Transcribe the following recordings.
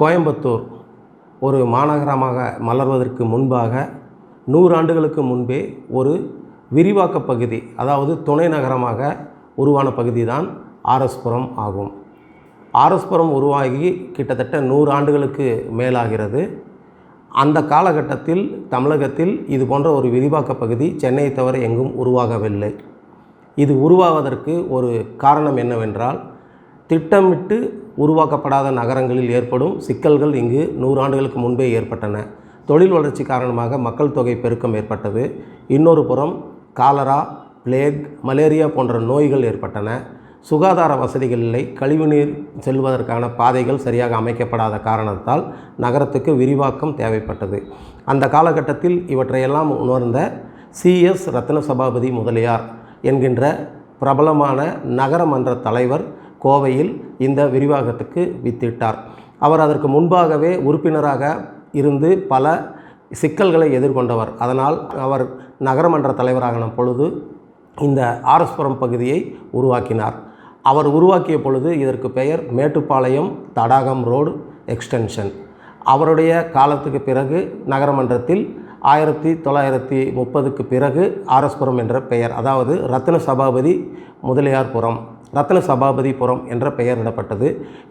கோயம்புத்தூர் ஒரு மாநகரமாக மலர்வதற்கு முன்பாக நூறாண்டுகளுக்கு முன்பே ஒரு விரிவாக்க பகுதி அதாவது துணை நகரமாக உருவான பகுதி தான் ஆர்எஸ்புரம் ஆகும். ஆர்எஸ்புரம் உருவாகி கிட்டத்தட்ட நூறு ஆண்டுகளுக்கு மேலாகிறது. அந்த காலகட்டத்தில் தமிழகத்தில் இது போன்ற ஒரு விரிவாக்க பகுதி சென்னையை தவிர எங்கும் உருவாகவில்லை. இது உருவாவதற்கு ஒரு காரணம் என்னவென்றால் திட்டமிட்டு உருவாக்கப்படாத நகரங்களில் ஏற்படும் சிக்கல்கள் இங்கு நூறாண்டுகளுக்கு முன்பே ஏற்பட்டன. தொழில் வளர்ச்சி காரணமாக மக்கள் தொகை பெருக்கம் ஏற்பட்டது. இன்னொரு புறம் காலரா பிளேக் மலேரியா போன்ற நோய்கள் ஏற்பட்டன. சுகாதார வசதிகள் இல்லை. கழிவுநீர் செல்வதற்கான பாதைகள் சரியாக அமைக்கப்படாத காரணத்தால் நகரத்துக்கு விரிவாக்கம் தேவைப்பட்டது. அந்த காலகட்டத்தில் இவற்றையெல்லாம் உணர்ந்த சிஎஸ் ரத்ன சபாபதி முதலியார் என்கின்ற பிரபலமான நகரமன்ற தலைவர் கோவையில் இந்த விரிவாக்கத்துக்கு வித்திட்டார். அவர் அதற்கு முன்பாகவே உறுப்பினராக இருந்து பல சிக்கல்களை எதிர்கொண்டவர். அதனால் அவர் நகரமன்ற தலைவராகின பொழுது இந்த ஆர்எஸ்புரம் பகுதியை உருவாக்கினார். அவர் உருவாக்கிய பொழுது இதற்கு பெயர் மேட்டுப்பாளையம் தடாகம் ரோடு எக்ஸ்டென்ஷன். அவருடைய காலத்துக்கு பிறகு நகரமன்றத்தில் ஆயிரத்தி தொள்ளாயிரத்தி முப்பதுக்கு பிறகு ஆர்எஸ்புரம் என்ற பெயர் அதாவது ரத்ன சபாபதி முதலியார்புரம். ரத்ன சபாபதிபுரம் என்ற பெயரிடப்பட்டது.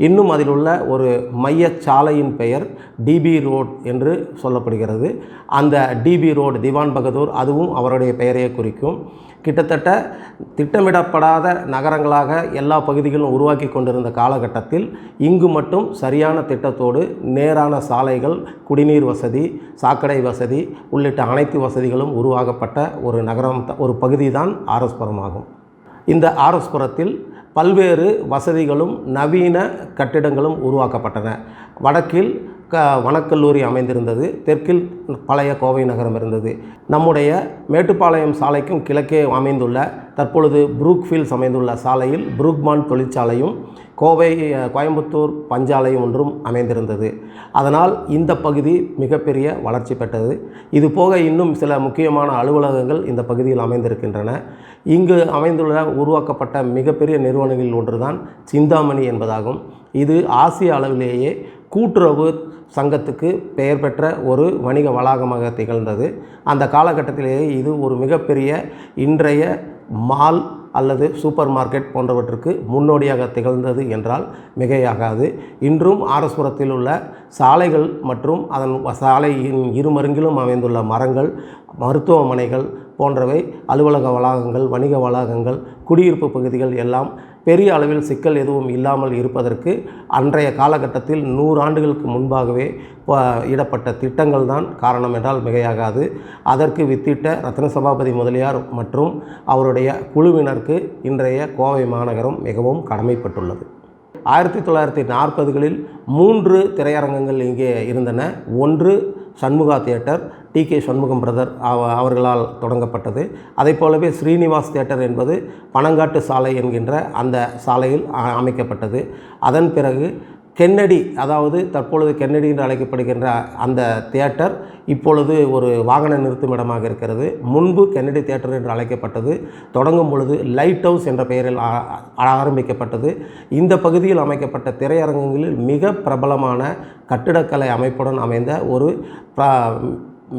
இன்னும் அதில் உள்ள ஒரு மையச் சாலையின் பெயர் டிபி ரோட் என்று சொல்லப்படுகிறது. அந்த டிபி ரோடு திவான் பகதூர் அதுவும் அவருடைய பெயரையே குறிக்கும். கிட்டத்தட்ட திட்டமிடப்படாத நகரங்களாக எல்லா பகுதிகளும் உருவாக்கி கொண்டிருந்த காலகட்டத்தில் இங்கு மட்டும் சரியான திட்டத்தோடு நேரான சாலைகள் குடிநீர் வசதி சாக்கடை வசதி உள்ளிட்ட அனைத்து வசதிகளும் உருவாக்கப்பட்ட ஒரு நகரம் ஒரு பகுதி தான் ஆர்எஸ்புரம் ஆகும் இந்த ஆர்எஸ்புரத்தில் பல்வேறு வசதிகளும் நவீன கட்டிடங்களும் உருவாக்கப்பட்டன. வடக்கில் க வனக்கல்லூரி அமைந்திருந்தது. தெற்கில் பழைய கோவை நகரம் இருந்தது. நம்முடைய மேட்டுப்பாளையம் சாலைக்கும் கிழக்கே அமைந்துள்ள தற்பொழுது புரூக்ஃபீல்ட்ஸ் அமைந்துள்ள சாலையில் புரூக்மான் தொழிற்சாலையும் கோவை கோயம்புத்தூர் பஞ்சாலையும் ஒன்றும் அமைந்திருந்தது. அதனால் இந்த பகுதி மிகப்பெரிய வளர்ச்சி பெற்றது. இது போக இன்னும் சில முக்கியமான அலுவலகங்கள் இந்த பகுதியில் அமைந்திருக்கின்றன. இங்கு அமைந்துள்ள உருவாக்கப்பட்ட மிகப்பெரிய நிறுவனங்களில் ஒன்றுதான் சிந்தாமணி என்பதாகும். இது ஆசிய அளவிலேயே கூட்டுறவு சங்கத்துக்கு பெயர் பெற்ற ஒரு வணிக வளாகமாக திகழ்ந்தது. அந்த காலகட்டத்திலேயே இது ஒரு மிகப்பெரிய இன்றைய மால் அல்லது சூப்பர் மார்க்கெட் போன்றவற்றுக்கு முன்னோடியாக திகழ்ந்தது என்றால் மிகையாகாது. இன்றும் ஆரஸ்புரத்தில் உள்ள சாலைகள் மற்றும் அதன் சாலையின் இருமருங்கிலும் அமைந்துள்ள மரங்கள் மருத்துவமனைகள் போன்றவை அலுவலக வளாகங்கள் வணிக வளாகங்கள் குடியிருப்பு பகுதிகள் எல்லாம் பெரிய அளவில் சிக்கல் எதுவும் இல்லாமல் இருப்பதற்கு அன்றைய காலகட்டத்தில் நூறு ஆண்டுகளுக்கு முன்பாகவே இடப்பட்ட திட்டங்கள் தான் காரணம் என்றால் மிகையாகாது. அதற்கு வித்திட்ட ரத்ன சபாபதி முதலியார் மற்றும் அவருடைய குழுவினருக்கு இன்றைய கோவை மாநகரம் மிகவும் கடமைப்பட்டுள்ளது. ஆயிரத்தி தொள்ளாயிரத்தி நாற்பதுகளில் மூன்று திரையரங்கங்கள் இங்கே இருந்தன. ஒன்று Shanmuga theatre T K Shanmugam brother அவ- அவர்களால் தொடங்கப்பட்டது. அதைப் போலவே ஸ்ரீனிவாஸ் தியேட்டர் என்பது பனங்காட்டு சாலை என்கின்ற அந்த சாலையில் அமைக்கப்பட்டது. அதன் பிறகு கென்னடி அதாவது தற்பொழுது கென்னடி என்று அழைக்கப்படுகின்ற அந்த தியேட்டர் இப்பொழுது ஒரு வாகன நிறுத்துமிடமாக இருக்கிறது. முன்பு கென்னடி தியேட்டர் என்று அழைக்கப்பட்டது. தொடங்கும் பொழுது லைட் ஹவுஸ் என்ற பெயரில் ஆரம்பிக்கப்பட்டது. இந்த பகுதியில் அமைக்கப்பட்ட திரையரங்கங்களில் மிக பிரபலமான கட்டிடக்கலை அமைப்புடன் அமைந்த ஒரு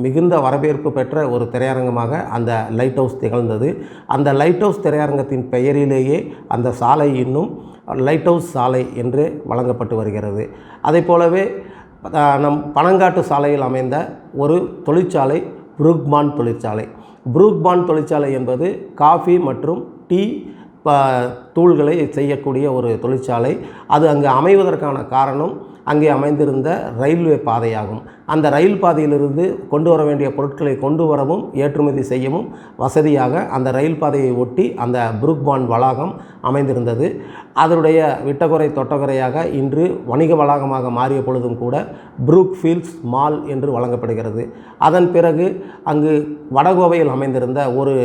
மிகுந்த வரவேற்பு பெற்ற ஒரு திரையரங்கமாக அந்த லைட் ஹவுஸ் திகழ்ந்தது. அந்த லைட் ஹவுஸ் திரையரங்கத்தின் பெயரிலேயே அந்த சாலை இன்னும் லைட் ஹவுஸ் சாலை என்று வழங்கப்பட்டு வருகிறது. அதை போலவே நம் பனங்காட்டு சாலையில் அமைந்த ஒரு தொழிற்சாலை புரூக்பான் தொழிற்சாலை. புரூக்பான் தொழிற்சாலை என்பது காஃபி மற்றும் டீ தூள்களை செய்யக்கூடிய ஒரு தொழிற்சாலை. அது அங்கு அமைவதற்கான காரணம் அங்கே அமைந்திருந்த ரயில்வே பாதையாகும். அந்த ரயில் பாதையிலிருந்து கொண்டு வர வேண்டிய பொருட்களை கொண்டு வரவும் ஏற்றுமதி செய்யவும் வசதியாக அந்த ரயில் பாதையை ஒட்டி அந்த புருக்பான் வளாகம் அமைந்திருந்தது. அதனுடைய விட்டகுறை தொட்டகுறையாக இன்று வணிக வளாகமாக மாறிய பொழுதும் கூட புரூக் ஃபீல்ட்ஸ் மால் என்று வழங்கப்படுகிறது. அதன் பிறகு அங்கு வடகோவையில் அமைந்திருந்த ஒரு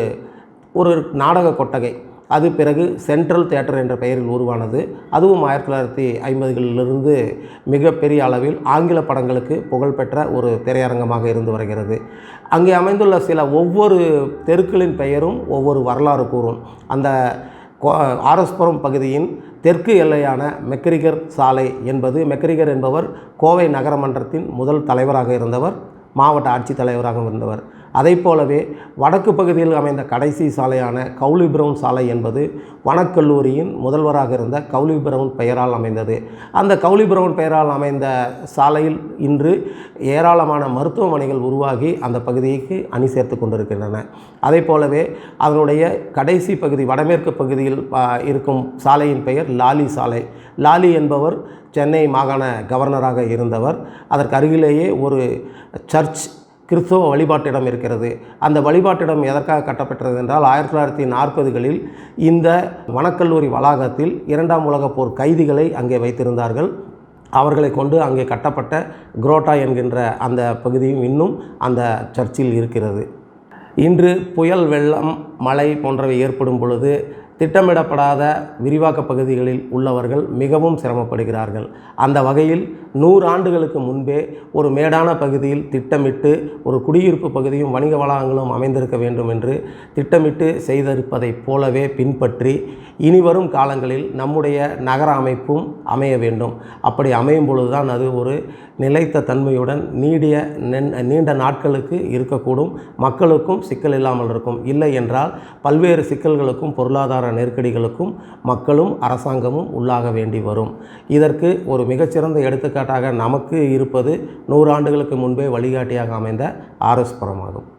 ஒரு நாடக கொட்டகை அது பிறகு சென்ட்ரல் தியேட்டர் என்ற பெயரில் உருவானது. அதுவும் ஆயிரத்தி தொள்ளாயிரத்தி ஐம்பதுகளிலிருந்து மிகப்பெரிய அளவில் ஆங்கில படங்களுக்கு புகழ்பெற்ற ஒரு திரையரங்கமாக இருந்து வருகிறது. அங்கே அமைந்துள்ள சில ஒவ்வொரு தெருக்களின் பெயரும் ஒவ்வொரு வரலாறு கூறும். அந்த கோ- பகுதியின் தெற்கு எல்லையான மெக்ரிகர் சாலை என்பது மெக்ரிகர் என்பவர் கோவை நகரமன்றத்தின் முதல் தலைவராக இருந்தவர் மாவட்ட ஆட்சித்தலைவராகவும் இருந்தவர். அதை போலவே வடக்கு பகுதியில் அமைந்த கடைசி சாலையான கவுலி பிரவுன் சாலை என்பது வனக்கல்லூரியின் முதல்வராக இருந்த கவுலி பிரவுன் பெயரால் அமைந்தது. அந்த கவுலி பிரவுன் பெயரால் அமைந்த சாலையில் இன்று ஏராளமான மருத்துவமனைகள் உருவாகி அந்த பகுதிக்கு அணி சேர்த்து கொண்டிருக்கின்றன. அதை போலவே அதனுடைய கடைசி பகுதி வடமேற்கு பகுதியில் இருக்கும் சாலையின் பெயர் லாலி சாலை. லாலி என்பவர் சென்னை மாகாண கவர்னராக இருந்தவர். அதற்கு அருகிலேயே ஒரு சர்ச் கிறிஸ்தவ வழிபாட்டிடம் இருக்கிறது. அந்த வழிபாட்டிடம் எதற்காக கட்டப்பட்டது என்றால் ஆயிரத்தி தொள்ளாயிரத்தி நாற்பதுகளில் இந்த வனக்கல்லூரி வளாகத்தில் இரண்டாம் உலகப் போர் கைதிகளை அங்கே வைத்திருந்தார்கள். அவர்களை கொண்டு அங்கே கட்டப்பட்ட குரோட்டா என்கின்ற அந்த பகுதியும் இன்னும் அந்த சர்ச்சில் இருக்கிறது. இன்று புயல் வெள்ளம் மழை போன்றவை ஏற்படும் பொழுது திட்டமிடப்படாத விரிவாக்க பகுதிகளில் உள்ளவர்கள் மிகவும் சிரமப்படுகிறார்கள். அந்த வகையில் நூறு ஆண்டுகளுக்கு முன்பே ஒரு மேடான பகுதியில் திட்டமிட்டு ஒரு குடியிருப்பு பகுதியும் வணிக வளாகங்களும் அமைந்திருக்க வேண்டும் என்று திட்டமிட்டு செய்திருப்பதைப் போலவே பின்பற்றி இனிவரும் காலங்களில் நம்முடைய நகர அமைப்பும் அமைய வேண்டும். அப்படி அமையும் பொழுதுதான் அது ஒரு நிலைத்த தன்மையுடன் நீடிய நீண்ட நாட்களுக்கு இருக்கக்கூடும். மக்களுக்கும் சிக்கல் இல்லாமல் இருக்கும். இல்லை என்றால் பல்வேறு சிக்கல்களுக்கும் பொருளாதார நெருக்கடிகளுக்கும் மக்களும் அரசாங்கமும் உள்ளாக வேண்டி வரும். இதற்கு ஒரு மிகச்சிறந்த எடுத்துக்காட்டாக நமக்கு இருப்பது நூறாண்டுகளுக்கு முன்பே வழிகாட்டியாக அமைந்த ஆர்எஸ் புரமாகும்